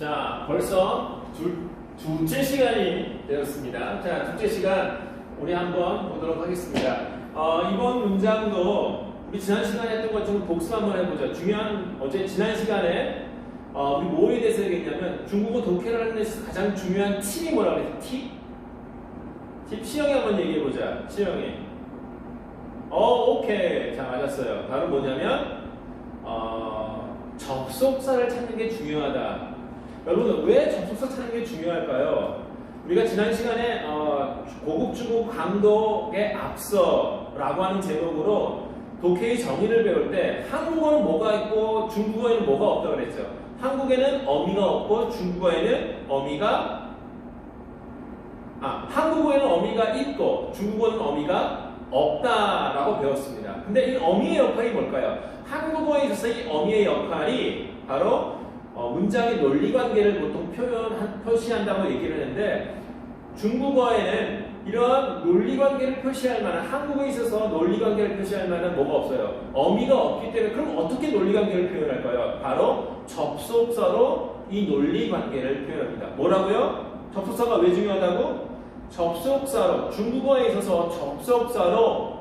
자, 벌써 두, 두째 시간이 되었습니다. 자, 두째 시간 우리 한번 보도록 하겠습니다. 어, 이번 문장도 우리 지난 시간에 했던 것 좀 복습 한번 해보자. 중요한, 어제 지난 시간에 어, 우리 뭐에 대해서 얘기했냐면 중국어 독해를 하는 데 있어서 가장 중요한 팁이 뭐라고 그랬지? 팁? 팁 시영이 한번 얘기해보자. 시영이. 어, 오케이. 자, 맞았어요. 바로 뭐냐면, 어, 접속사를 찾는 게 중요하다. 여러분, 왜 접속사 찾는 게 중요할까요? 우리가 지난 시간에 어, 고급주부 감독의 앞서라고 하는 제목으로 독해의 정의를 배울 때 한국어는 뭐가 있고 중국어에는 뭐가 없다고 그랬죠. 한국에는 어미가 없고 중국어에는 어미가 아 한국어에는 어미가 있고 중국어는 어미가 없다라고 배웠습니다. 근데 이 어미의 역할이 뭘까요? 한국어에 있어서 이 어미의 역할이 바로 어, 문장의 논리 관계를 보통 표현 표시한다고 얘기를 했는데 중국어에는 이러한 논리 관계를 표시할 만한 한국어에 있어서 논리 관계를 표시할 만한 뭐가 없어요. 어미가 없기 때문에 그럼 어떻게 논리 관계를 표현할까요? 바로 접속사로 이 논리 관계를 표현합니다. 뭐라고요? 접속사가 왜 중요하다고? 접속사로 중국어에 있어서 접속사로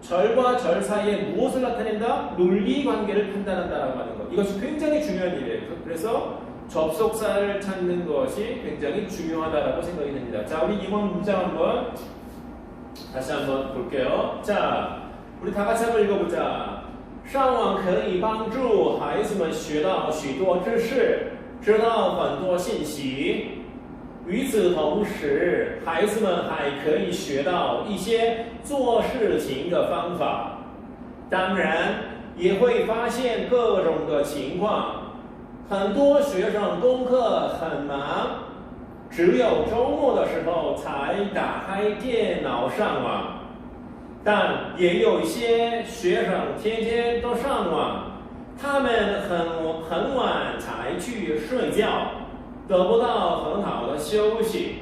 절과 절 사이에 무엇을 나타낸다? 논리 관계를 판단한다라고 하는 것. 이것이 굉장히 중요한 일이에요. 그래서 접속사를 찾는 것이 굉장히 중요하다라고 생각이 됩니다. 자, 우리 이번 문장 한번 다시 한번 볼게요. 자, 우리 다 같이 한번 읽어보자. 上网可以帮助孩子们学到许多知识，知道很多信息。 与此同时，孩子们还可以学到一些做事情的方法，当然也会发现各种的情况。很多学生功课很忙，只有周末的时候才打开电脑上网。但也有一些学生天天都上网，他们很很晚才去睡觉，得不到很好的休息，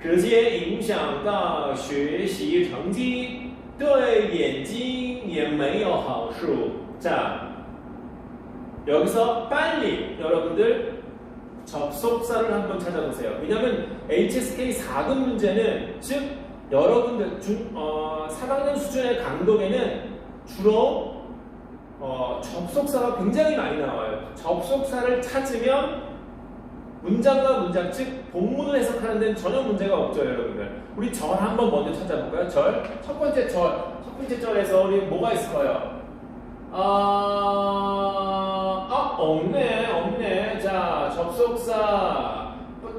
直接影响到学习成绩，对眼睛也没有好处。 자, 여기서 빨리 여러분들 접속사를 한번 찾아보세요. 왜냐하면 HSK 4급 문제는 즉 여러분들 중, 어, 4학년 수준의 강독에는 주로 어, 접속사가 굉장히 많이 나와요. 접속사를 찾으면 문장과 문장 즉 본문을 해석하는 데는 전혀 문제가 없죠, 여러분들. 우리 절 한번 먼저 찾아볼까요? 절. 첫 번째 절. 첫 번째 절에서 우리 뭐가 있을까요? 아, 아 없네, 없네. 자, 접속사.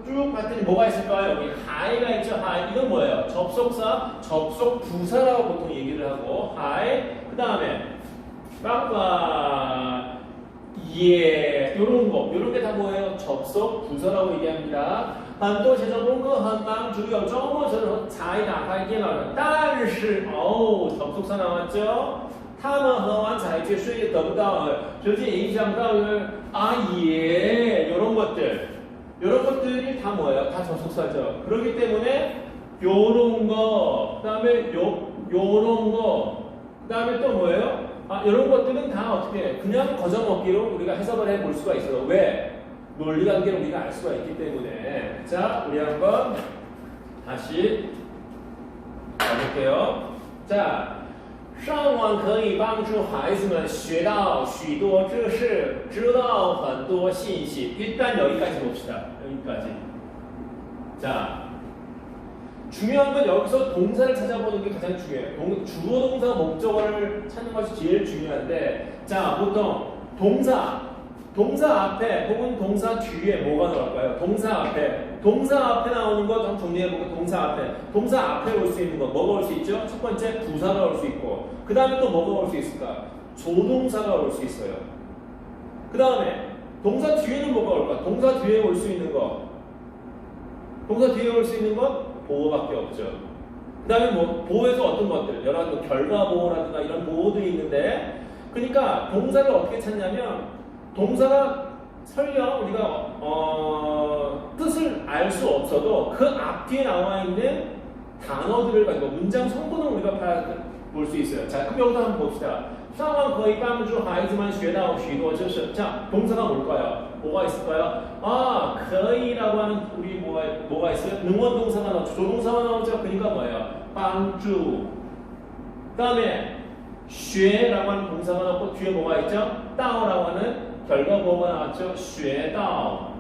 쭉 봤더니 뭐가 있을까요? 여기 하이가 있죠, 하이. 이건 뭐예요? 접속사, 접속 부사라고 보통 얘기를 하고, 하이. 그 다음에, 빵빵. 예, 요런 거, 요런 게 다 뭐예요? 접속 부사라고 얘기합니다. 很多学生功课很忙，只有周末的时候才打开电脑的。但是，哦， 접속사 나왔죠? 他们很晚才去睡得不到直接影响到아 예, 요런 것들. 요런 것들이 다 뭐예요? 다 접속사죠. 그렇기 때문에 요런 거, 그다음에 요 요런 거, 그다음에 또 뭐예요? 아, 이런 것들은 다 어떻게 그냥 거저먹기로 우리가 해석을 해볼 수가 있어요. 왜? 논리관계를 우리가 알 수가 있기 때문에. 자, 우리 한번 다시 가볼게요. 자, 上网可以帮助孩子们学到许多知识，知道很多信息。 일단 여기까지 봅시다. 여기까지. 자, 중요한 건 여기서 동사를 찾아보는 게 가장 중요해요. 동, 주어 동사 목적어를 찾는 것이 제일 중요한데, 자, 보통 동사, 동사 앞에 혹은 동사 뒤에 뭐가 나올까요? 동사 앞에, 동사 앞에 나오는 거좀 정리해보고 동사 앞에, 동사 앞에 올 수 있는 거 뭐가 올 수 있죠? 첫 번째 부사가 올 수 있고, 그 다음에 또 뭐가 올 수 있을까? 조동사가 올 수 있어요. 그 다음에 동사 뒤에는 뭐가 올까? 동사 뒤에 올 수 있는 거, 동사 뒤에 올 수 있는 건 보호밖에 없죠. 그 다음에 뭐, 보호에서 어떤 것들, 여러 가지 뭐 결과 보호라든가 이런 보호들이 있는데, 그러니까 동사를 어떻게 찾냐면, 동사가 설령 우리가, 어, 뜻을 알 수 없어도 그 앞뒤에 나와 있는 단어들을 가지고 문장 성분을 우리가 볼 수 있어요. 자, 그럼 여기서 한번 봅시다. 上网可以帮助孩子们学到许多知识. 자, 동사가 뭘까요? 뭐가 있을까요? 아,可以라고 하는 우리 뭐가, 뭐가 있어요? 능원 동사가 나오죠. 조동사가 나오죠. 그러니까 뭐예요? 帮助. 그다음에 学라고 하는 동사가 나오고 뒤에 뭐가 있죠? 道라고 하는 결과 뭐가 나왔죠? 学到.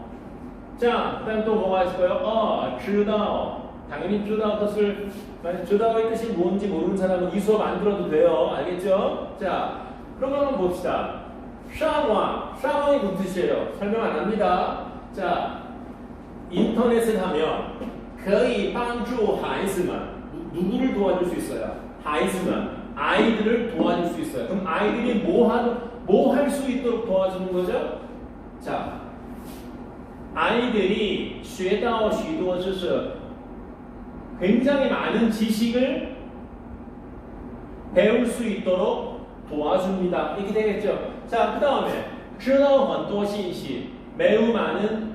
자, 그다음 또 뭐가 있을까요? 어, 知道. 당연히 知道 뜻을知道의 뜻이 뭔지 모르는 사람은 이 수업 안 들어도 돼요. 알겠죠? 자, 그럼 한번 봅시다. 上网, 上网이 무슨 뜻이에요? 설명 안 합니다. 자, 인터넷을 하면 可以帮助孩子们 누구를 도와줄 수 있어요? 孩子们 아이들을 도와줄 수 있어요. 그럼 아이들이 뭐 할 수 있도록 도와주는 거죠? 자, 아이들이 学到许多知识 굉장히 많은 지식을 배울 수 있도록 도와줍니다. 이렇게 되겠죠. 자, 그 다음에 知道很多信息 매우 많은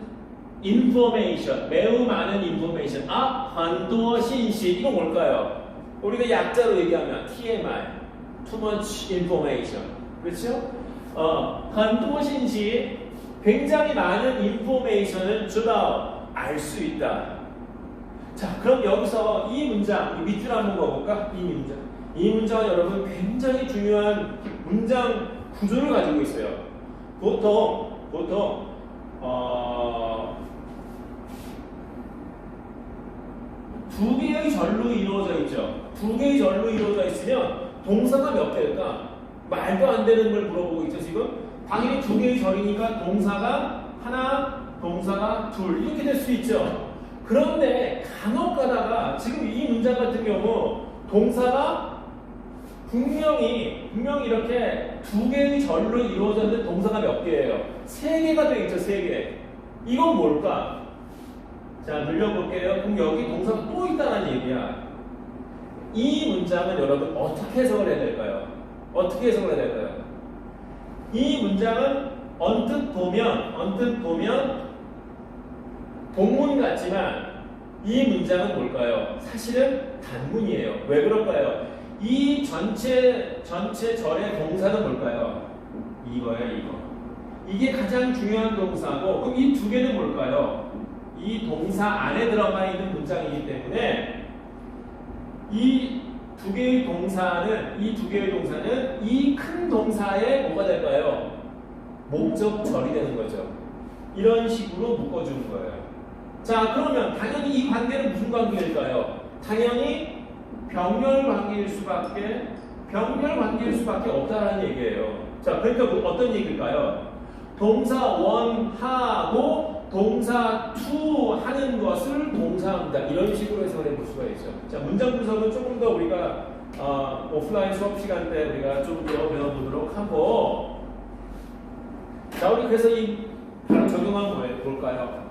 information 매우 많은 information 아, 很多信息 이거 뭘까요? 우리가 약자로 얘기하면 TMI too much information 그렇죠? 어, 很多信息 굉장히 많은 information을 知道 알 수 있다. 자, 그럼 여기서 이 문장, 이 밑줄 한번 봐볼까? 이 문장. 이 문장은 여러분 굉장히 중요한 문장 구조를 가지고 있어요. 보통, 보통, 어, 두 개의 절로 이루어져 있죠. 두 개의 절로 이루어져 있으면 동사가 몇 개일까? 말도 안 되는 걸 물어보고 있죠, 지금? 당연히 두 개의 절이니까 동사가 하나, 동사가 둘, 이렇게 될 수 있죠. 그런데 간혹 가다가 지금 이 문장 같은 경우 동사가 분명히 분명히 이렇게 두 개의 절로 이루어졌는데 동사가 몇 개예요? 세 개가 되어 있죠, 세 개. 이건 뭘까? 자, 늘려볼게요. 그럼 여기 동사가 또 있다는 얘기야. 이 문장은 여러분 어떻게 해석을 해야 될까요? 어떻게 해석을 해야 될까요? 이 문장은 언뜻 보면 언뜻 보면 동문 같지만 이 문장은 뭘까요? 사실은 단문이에요. 왜 그럴까요? 이 전체 전체 절의 동사는 뭘까요? 이거예요, 이거. 이게 가장 중요한 동사고 그럼 이 두 개는 뭘까요? 이 동사 안에 들어가 있는 문장이기 때문에 이 두 개의 동사는 이 두 개의 동사는 이 큰 동사의 뭐가 될까요? 목적절이 되는 거죠. 이런 식으로 묶어주는 거예요. 자, 그러면 당연히 이 관계는 무슨 관계일까요? 당연히 병렬 관계일 수밖에 병렬 관계일 수밖에 없다라는 얘기예요. 자, 그러니까 뭐 어떤 얘기일까요? 동사 원 하고 동사 투 하는 것을 동사합니다. 이런 식으로 해석을 해볼 수가 있죠. 자, 문장 분석은 조금 더 우리가 어, 오프라인 수업 시간 때 우리가 좀 더 배워보도록 하고 자, 우리 그래서 이 바로 적용한 거예요. 볼까요?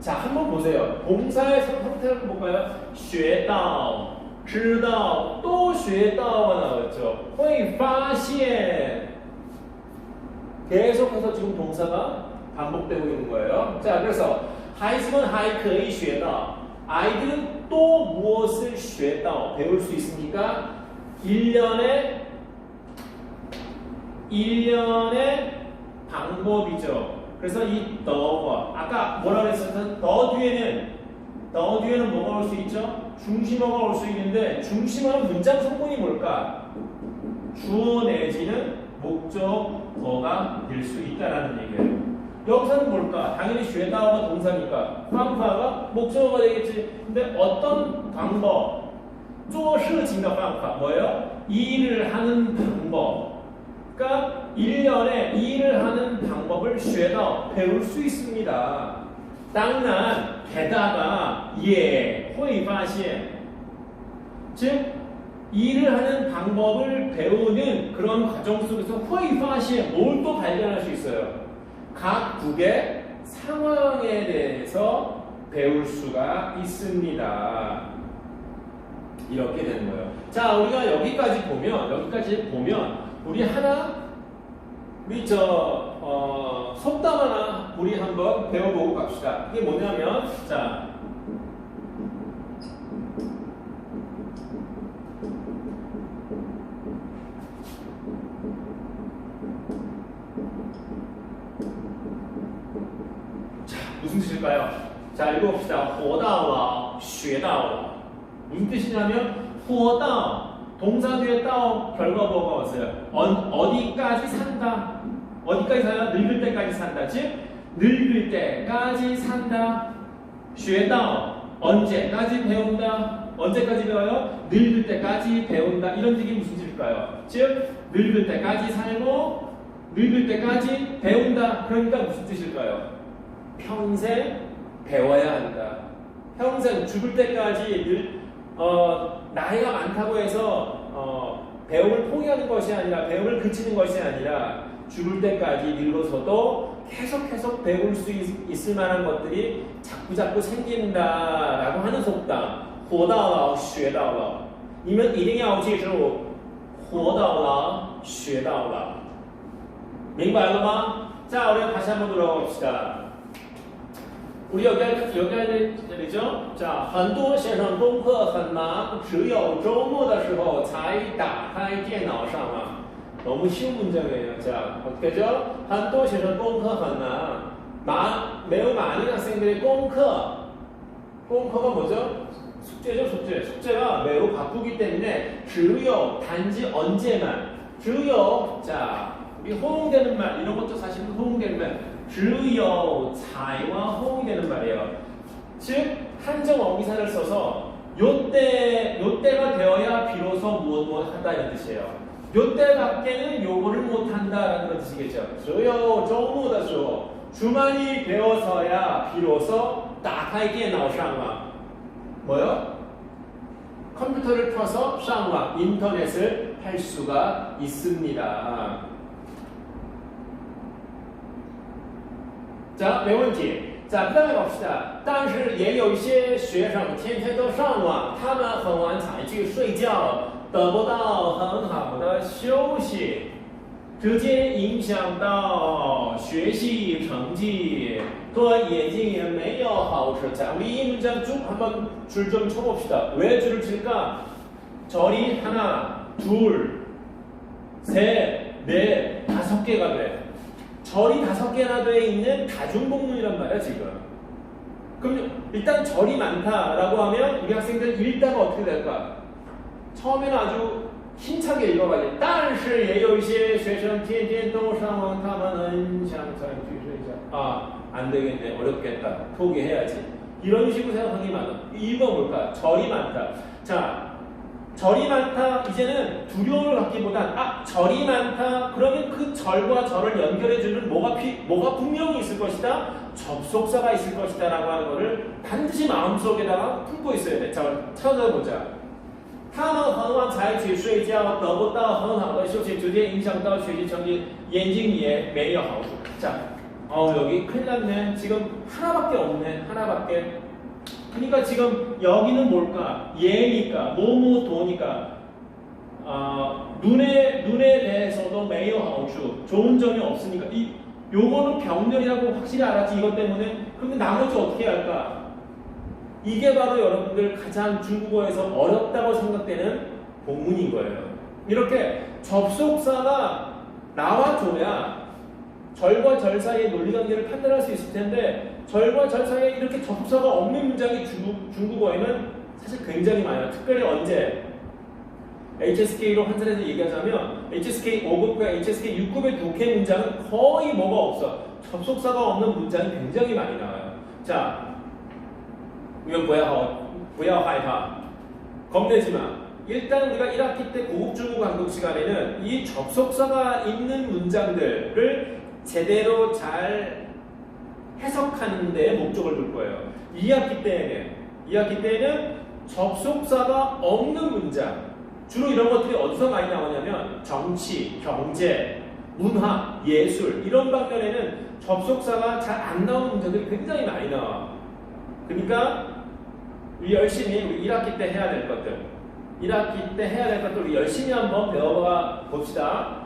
자, 한번 보세요. 동사의 형태를 볼까요? 学到,知道,또 学到가 나왔죠. 会发现 계속해서 지금 동사가 반복되고 있는 거예요. 자, 그래서 孩子们还可以学到 아이들은 또 무엇을 学到 배울 수 있습니까? 1년에 1년의 방법이죠. 그래서 이 너와 뭐, 아까 뭐라 그랬었던 너 뒤에는 너 뒤에는 뭐가 올 수 있죠? 중심어가 올 수 있는데 중심어는 문장 성분이 뭘까? 주어 내지는 목적어가 될 수 있다라는 얘기예요. 여기서는 뭘까? 당연히 쉐다오가 동사니까 방파가 목적어가 되겠지. 근데 어떤 방법? 쪼시징가 방파 뭐예요? 일을 하는 방법. 그러니까 1년에 일을 하는 방법을 쉐러 배울 수 있습니다. 땅난 게다가 예, 호이바시에 즉 일을 하는 방법을 배우는 그런 과정 속에서 호이파시에 뭘 또 발견할 수 있어요. 각 국의 상황에 대해서 배울 수가 있습니다. 이렇게 되는 거예요. 자, 우리가 여기까지 보면, 여기까지 보면, 우리 하나 우리 저 어, 속담 하나 우리 한번 배워보고 갑시다. 이게 뭐냐면 자. 자, 무슨 뜻일까요? 자, 읽어봅시다. 活到老,学到老. 무슨 뜻이냐면 活到 동사 뒤에 따오 결과 뭐가 왔어요? 어, 디까지 산다. 어디까지 살아? 늙을 때까지 산다. 즉 늙을 때까지 산다. 学到 언제까지 배운다. 언제까지 배워요? 늙을 때까지 배운다. 이런 뜻이 무슨 뜻일까요? 즉 늙을 때까지 살고 늙을 때까지 배운다. 그러니까 무슨 뜻일까요? 평생 배워야 한다. 평생 죽을 때까지 늘, 어, 나이가 많다고 해서 어, 배움을 포기하는 것이 아니라 배움을 그치는 것이 아니라 죽을 때까지 늙어서도 계속 계속 배울 수 있, 을 만한 것들이 자꾸 자꾸 생긴다라고 하는 속담. 活到老学到老你们一定要记住活到老学到老明白了吗? 자, 우리 다시 한번 들어봅시다. 우리 여기 할- 여기 할 일이죠. 자, 很多学生功课很忙，只有周末的时候才打开电脑上网。 너무 쉬운 문장이에요. 자, 어떻게죠? 한도 시는 꽁커 갔나? 매우 많은 학생들이 꽁커. 꽁커가 뭐죠? 숙제죠, 숙제. 숙제가 매우 바쁘기 때문에 주요, 단지 언제만. 주요, 자, 우리 호응되는 말, 이런 것도 사실 호응되는 말. 주요, 자와 호응되는 말이에요. 즉, 한정 어미사를 써서 요때, 요때가 되어야 비로소 무엇 무엇 한다 이런 뜻이에요. 요때밖에는 요거를 못 한다라는 그런 뜻이겠죠. 只有周末的时候 주말이 되어서야 비로소 打开电脑上网 뭐요? 컴퓨터를 켜서 上网 인터넷을 할 수가 있습니다. 자, 没问题。자, 그 다음에 봅시다. 但是也有一些学生天天都上网，他们很晚才去睡觉， 得不到很好的休息，直接影响到学习成绩，对眼睛也没有好处。자, 우리 이 문장 쭉 한번 줄 좀 쳐봅시다. 왜 줄을 칠까? 절이 하나, 둘, 셋, 넷, 다섯 개가 돼. 절이 다섯 개나 돼 있는 다중복문이란 말이야 지금. 그럼 일단 절이 많다라고 하면 우리 학생들 읽다가 어떻게 될까? 처음에는 아주 힘차게 읽어봐야지. 但是也有一些学生天天都上网，他们很想再去睡觉. 아, 안 되겠네. 어렵겠다. 포기해야지. 이런 식으로 생각하는 게 많아. 읽어볼까? 절이 많다. 자, 절이 많다. 이제는 두려움을 갖기보단 아 절이 많다. 그러면 그 절과 절을 연결해주는 뭐가 피, 뭐가 분명히 있을 것이다. 접속사가 있을 것이다라고 하는 거를 반드시 마음속에다가 품고 있어야 돼. 자, 찾아보자. 他们很晚才去睡觉，得不到很好的休息，直接影响到学习成绩，眼睛也没有好处。 자, 어 여기 큰일 났네. 지금 하나밖에 없네. 하나밖에. 그러니까 지금 여기는 뭘까? 예니까, 뭐뭐 도니까. 아, 눈에 눈에 대해서도 매우 하우추 좋은 점이 없으니까 이 요거는 병렬이라고 확실히 알았지 이것 때문에 근데 나머지 어떻게 할까? 이게 바로 여러분들 가장 중국어에서 어렵다고 생각되는 본문인 거예요. 이렇게 접속사가 나와줘야 절과 절 사이의 논리관계를 판단할 수 있을 텐데 절과 절 사이에 이렇게 접속사가 없는 문장이 중국, 중국어에는 사실 굉장히 많아요. 특별히 언제 HSK로 환산해서 얘기하자면 HSK 5급과 HSK 6급의 독해 문장은 거의 뭐가 없어. 접속사가 없는 문장이 굉장히 많이 나와요. 자, 이건 뭐야? 뭐야 하이파? 겁내지 마. 일단 우리가 1학기 때 고급 중국 한국 시간에는 이 접속사가 있는 문장들을 제대로 잘 해석하는 데 목적을 둘 거예요. 2학기 때에는 2학기 때에는 접속사가 없는 문장 주로 이런 것들이 어디서 많이 나오냐면 정치, 경제, 문화, 예술 이런 방면에는 접속사가 잘 안 나오는 문제들이 굉장히 많이 나와. 그러니까 우리 열심히 우리 1학기 때 해야 될 것들 1학기 때 해야 될 것들 우리 열심히 한번 배워봐 봅시다.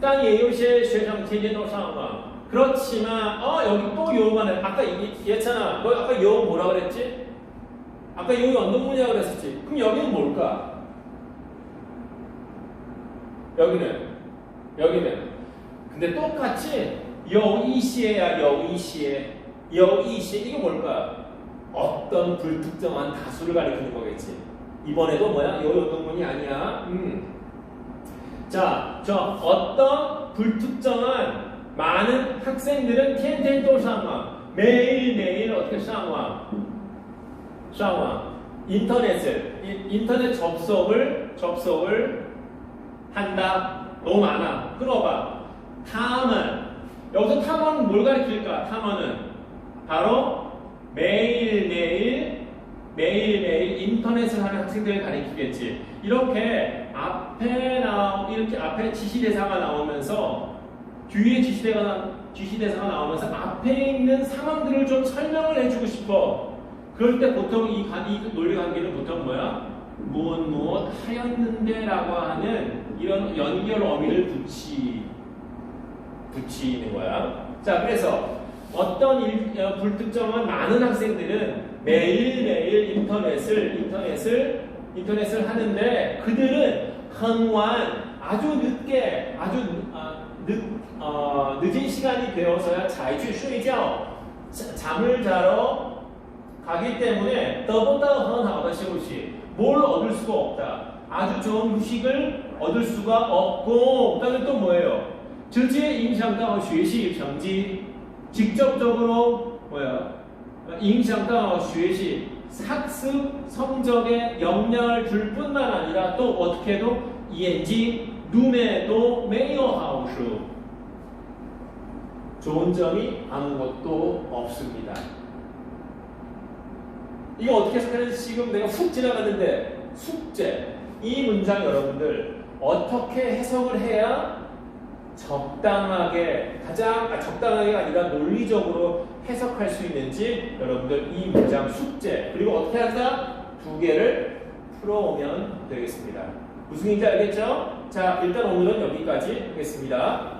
땅이 요시의 쉐장 제제노 상황 그렇지만 어 여기 또 요만해 아까 얘잖아 너 아까 요 뭐라 그랬지? 아까 여기 언덕문이라고 그랬었지 그럼 여기는 뭘까? 여기는 여기는 근데 똑같이 여이시에야 여이시에 여이시에 이게 뭘까? 어떤 불특정한 다수를 가리키는 거겠지? 이번에도 뭐야? 요 언동문이 아니야. 음. 자, 저 어떤 불특정한 많은 학생들은 텐텐도 상황 매일매일 어떻게 상황 상황 인터넷을 이- 인터넷 접속을 접속을 한다. 너무 많아. 끊어봐. 탐은 여기서 탐은 뭘 가리킬까? 탐은 바로 매일매일 매일매일 인터넷을 하는 학생들을 가리키겠지 이렇게 앞에 나 이렇게 앞에 지시대사가 나오면서 뒤에 지시대가 나, 지시대사가 나오면서 앞에 있는 상황들을 좀 설명을 해주고 싶어. 그럴 때 보통 이, 관- 이 논리 관계는 보통 뭐야? 무엇 무엇 하였는데라고 하는 이런 연결 어미를 붙이 붙이는 거야. 자, 그래서 어떤 일, 어, 불특정한 많은 학생들은 매일매일 인터넷을 인터넷을 인터넷을 하는데 그들은 헌완 아주 늦게 아주 늦- 아, 늦, 어, 늦은 시간이 되어서야 자주睡觉 잠을 자러 가기 때문에 더보다 헌하다休息뭘 얻을 수가 없다 아주 좋은 휴식을 얻을 수가 없고 그다음에 또 뭐예요 直接影响到学习成绩 직접적으로 뭐야? 임상과 쉐시 학습 성적에 영향을 줄 뿐만 아니라 또 어떻게 해도 ENG 룸에도 메이어 하우스 좋은 점이 아무것도 없습니다. 이거 어떻게 생각하는 지금 내가 훅 지나갔는데 숙제. 이 문장 여러분들 어떻게 해석을 해야 적당하게 가장 아, 적당하게가 아니라 논리적으로 해석할 수 있는지 여러분들 이 문장 숙제 그리고 어떻게 한다 두 개를 풀어오면 되겠습니다. 무슨 얘기인지 알겠죠? 자 일단 오늘은 여기까지 하겠습니다.